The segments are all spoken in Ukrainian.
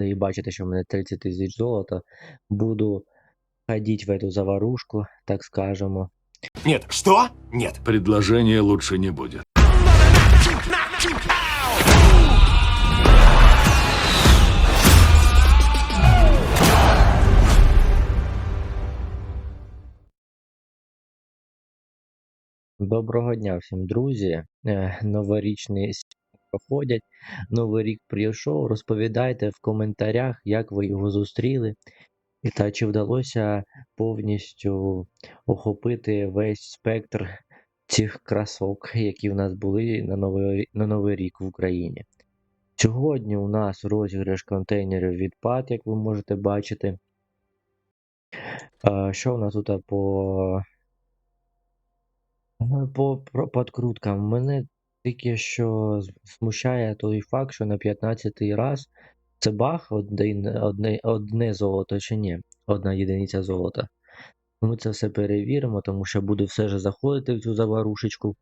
і бачите, що в мене 30 тисяч золота, буду ходить в эту заварушку, так скажемо. Нет, что? Нет. Предложения лучше не будет. Доброго дня всім, друзі. Е, Новорічні свята проходять. Новий рік прийшов. Розповідайте в коментарях, як ви його зустріли, і та чи вдалося повністю охопити весь спектр цих красок, які в нас були на Новий, на Новий рік в Україні. Сьогодні у нас розіграш контейнерів від ПАД, як ви можете бачити. Е, Що у нас тут по Е, По подкруткам мене тільки що смущає той факт, що на 15-й раз це бах один, одне, одне золото чи ні, одна єдиниця золота. Ми це все перевіримо, тому що буду все ж заходити в цю заварушечку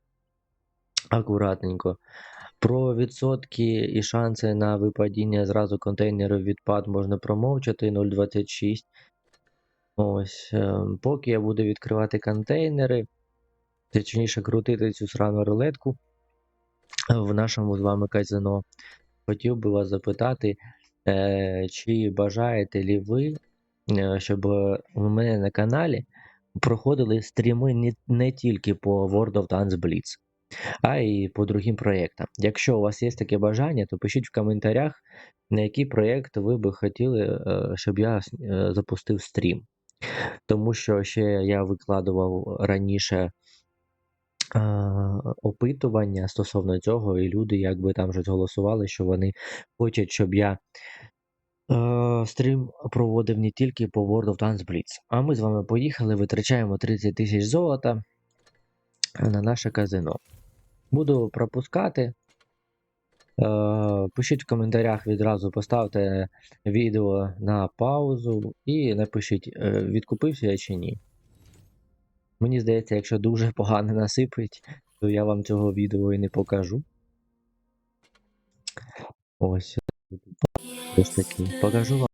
акуратненько. Про відсотки і шанси на випадіння зразу контейнерів відпад можна промовчати 0,26. Ось, е, поки я буду відкривати контейнери, точніше крутити цю срану рулетку в нашому з вами казино. Хотів би вас запитати, е, чи бажаєте ли ви, е, щоб у мене на каналі проходили стріми не, тільки по World of Tanks Blitz, а й по другим проєктам. Якщо у вас є таке бажання, то пишіть в коментарях, на який проєкт ви би хотіли, е, щоб я запустив стрім. Тому що ще я викладував раніше опитування стосовно цього, і люди якби там вже голосували, що вони хочуть, щоб я е, стрім проводив не тільки по World of Tanks Blitz. А ми з вами поїхали, витрачаємо 30 тисяч золота на наше казино. Буду пропускати. Е, Пишіть в коментарях відразу, поставте відео на паузу і напишіть, е, відкупився я чи ні. Мені здається, якщо дуже погано насипить, то я вам цього відео і не покажу. Ось. Ось таки. Покажу вам.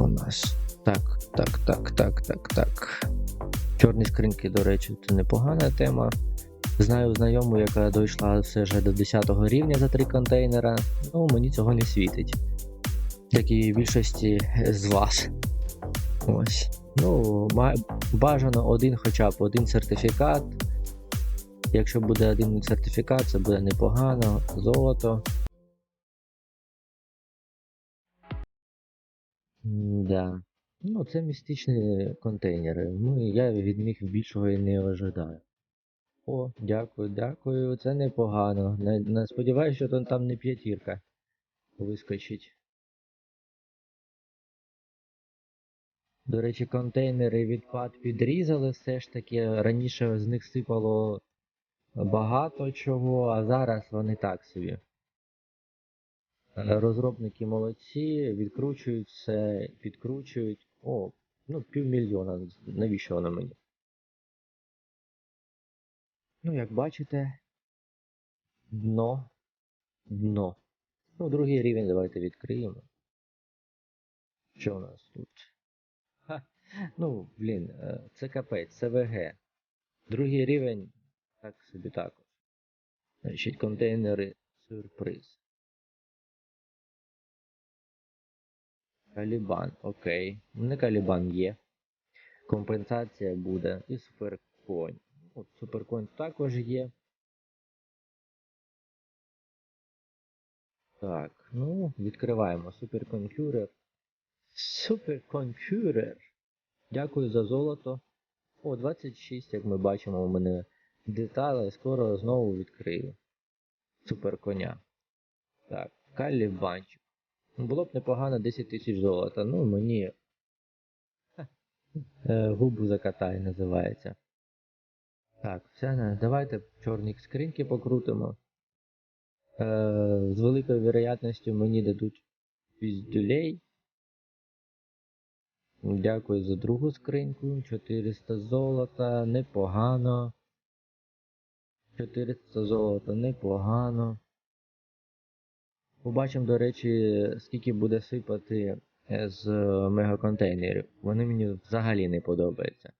У нас. Так, так, так, так, так, так. Чорні скриньки, до речі, це непогана тема. Знаю знайому, яка дійшла все ж до 10 рівня за три контейнера. Ну, мені цього не світить. Як і більшості з вас. Ось. Ну, бажано один хоча б один сертифікат. Якщо буде один сертифікат, це буде непогано. Золото. Да. Ну, це містичні контейнери. Ну, я від них більшого і не ожидаю. О, дякую, дякую. Це непогано. Не, не сподіваюся, що там, не п'ятірка вискочить. До речі, контейнери відпад підрізали все ж таки. Раніше з них сипало багато чого, а зараз вони так собі. Е, Розробники молодці, відкручують все, підкручують. О, ну півмільйона. Навіщо воно мені? Ну, як бачите, дно, дно. Ну, другий рівень давайте відкриємо. Що у нас тут? Ха, ну, блін, е, це капець, це ВГ. Другий рівень, так собі також. Значить, контейнери сюрприз. Калібан, окей. Не калібан є. Компенсація буде. І суперконь. От суперконь також є. Так, ну, відкриваємо суперконкюрер. Суперконкюрер. Дякую за золото. О, 26, як ми бачимо, у мене деталі. Скоро знову відкрию. Суперконя. Так, калібанчик. Ну, Було б непогано 10 тисяч золота. Ну, мені. Ха, е, Губу закатай називається. Так, все, давайте чорні скриньки покрутимо. Е, з великою вероятністю мені дадуть піздюлей. Дякую за другу скриньку. 400 золота, непогано. 400 золота, непогано. Побачимо, до речі, скільки буде сипати е, з е, мегаконтейнерів. Вони мені взагалі не подобаються.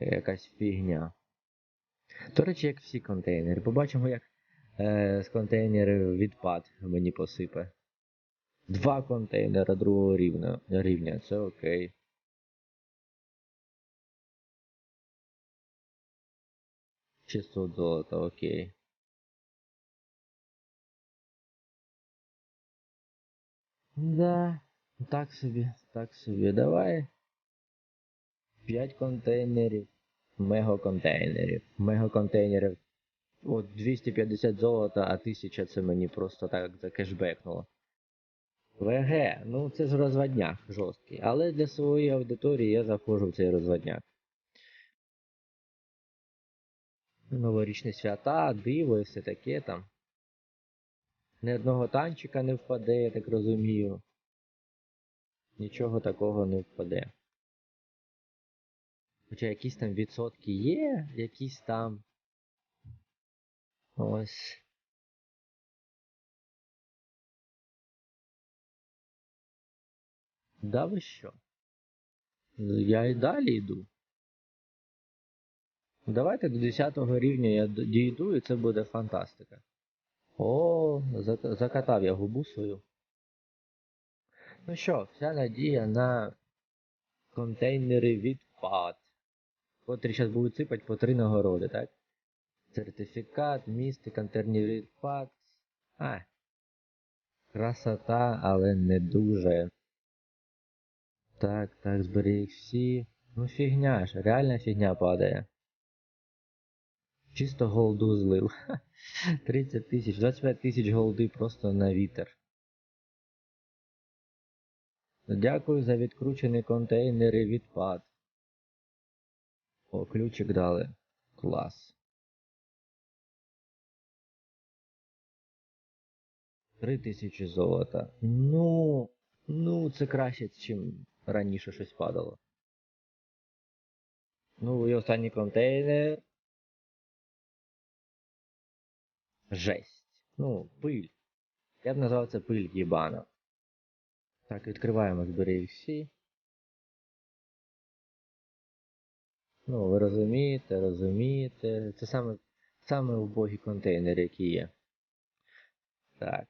Якась фігня. До речі, як всі контейнери. Побачимо, як е, з контейнерів відпад мені посипе. Два контейнера другого рівня, рівня, це окей. Шістсот золота, окей. Да, так собі, так собі. Давай. 5 контейнерів. Мегаконтейнерів. Мегаконтейнерів. От 250 золота, а 1000 це мені просто так закешбекнуло. ВГ, ну це ж розводняк жорсткий. Але для своєї аудиторії я заходжу в цей розводняк. Новорічні свята, диво і все таке там. Ні одного танчика не впаде, я так розумію. Нічого такого не впаде. Хоча якісь там відсотки є, якісь там. Ось. Да ви що? Я і далі йду. Давайте до 10 рівня я дійду і це буде фантастика. О, закатав я губу свою. Ну що, вся надія на контейнери відпад. Котрі зараз будуть сипати по три нагороди, так? Сертифікат, місце, контейнер відпад. А. Красота, але не дуже. Так, так, зберіг всі. Ну фігня ж, реальна фігня падає. Чисто голду злив. Ха, 30 тисяч, 25 тисяч голди просто на вітер. Дякую за відкручені контейнери відпад. О, ключик дали. Клас. 3 тисячі золота. Ну, ну, це краще, чим раніше щось падало. Ну і останній контейнер. Жесть. Ну, пиль. Я б назвав це пиль їбана. Так, відкриваємо всі. Ну, ви розумієте, розумієте. Це саме, саме убогі контейнери, які є. Так.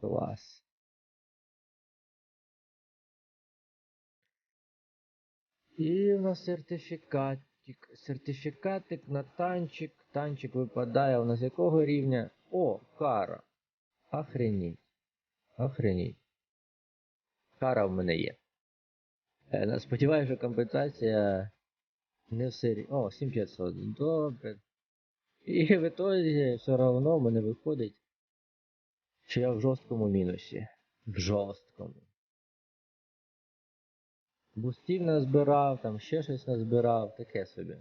Клас. І у нас сертифікатик. Сертифікатик на танчик. Танчик випадає у нас якого рівня? О, кара. Охреніть. Охреніть. Кара в мене є. Е, Сподіваюся, що компенсація не в серії. О, 7500. Добре. І в ітозі все одно в мене виходить, що я в жорсткому мінусі. В жорсткому. Бустів назбирав, там ще щось назбирав, таке собі.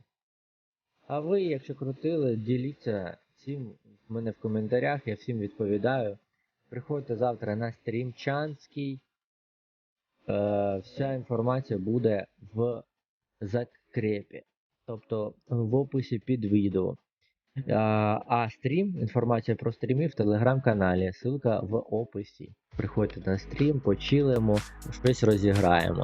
А ви, якщо крутили, діліться цим в мене в коментарях, я всім відповідаю. Приходьте завтра на стрім Чанський. Е, вся інформація буде в закрепі, тобто в описі під відео. А, а стрім, інформація про стріми в телеграм-каналі. Ссылка в описі. Приходьте на стрім, почилимо, щось розіграємо.